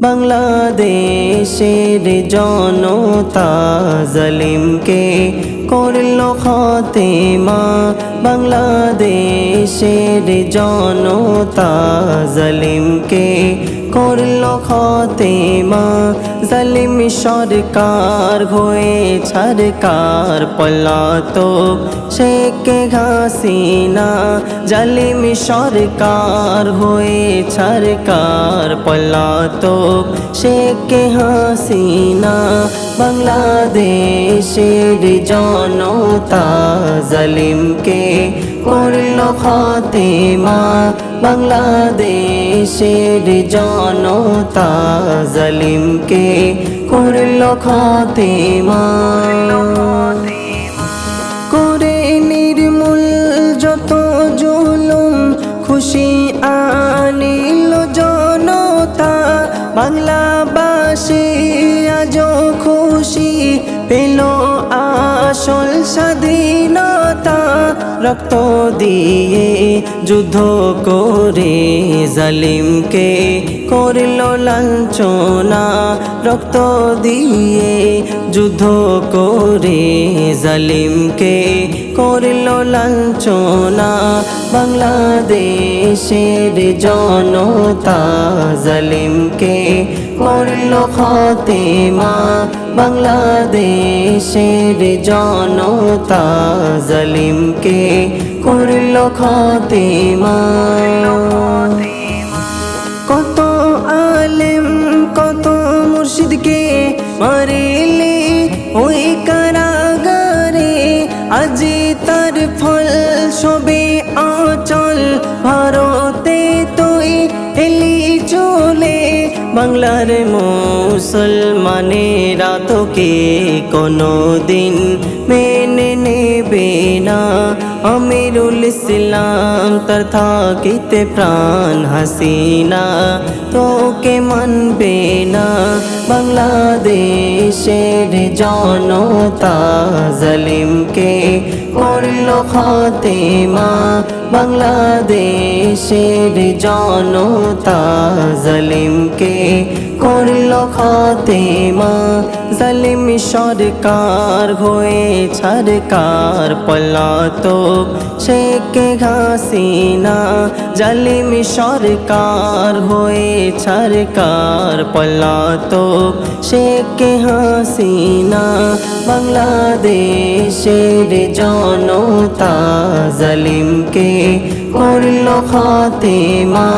বাংলাদেশের জনতা জলিমকে করল খতেমা বাংলাদেশের জনতা জলিমকে করল খতেমা। জলিম সরকার হয়ে সরকার পলাতো শেখে ঘাসিনা জালিম সরকার হয়ে সরকার পলাতো শেখে হাসিনা। বাংলাদেশের জনতা জালিমকে করল খতেমা বাংলাদেশের জনতা জালিমকে করল খতেমা করে নির্মূল যত জুলুম খুশি আনিল জনতা, বাংলাবাসী আজ খুশি পেল আসল স্বাধীনতা। রক্ত দিয়ে যুদ্ধ করে জালিমকে করল লাঞ্ছনা। রক্ত দিয়ে যুদ্ধ করে জালিমকে করল লাঞ্ছনা। বাংলাদেশের জনতা জালিমকে করল খতেমা বাংলাদেশের জনতা জালিমকে করল খতেমা কত আলেম, কত মুর্শিদকে মারিলে ওই কারাগারে, আজি তার ফল সবে আচল ভারতে তুই এলি চলে বাংলার মুসলমানেরা তোকে কোনো দিন মেনে নেবে না আমিরুল ইসলাম তার থাকিতে প্রাণ হাসিনা তোকে মানবে না বাংলাদেশের জনতা জলিমকে করল খতেমা বাংলাদেশের জনতা জলিমকে করল খতেমা জলিম সরকার হয়ে সরকার পলাতো শেখে ঘাসিনা জলিম সরকার হয়ে সরকার পলাতো শেখে হাসিনা। বাংলাদেশের জনতা জলিমকে করল খতেমা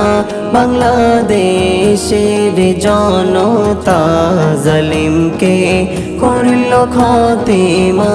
বাংলাদেশের জনতা জালিমকে করল খতেমা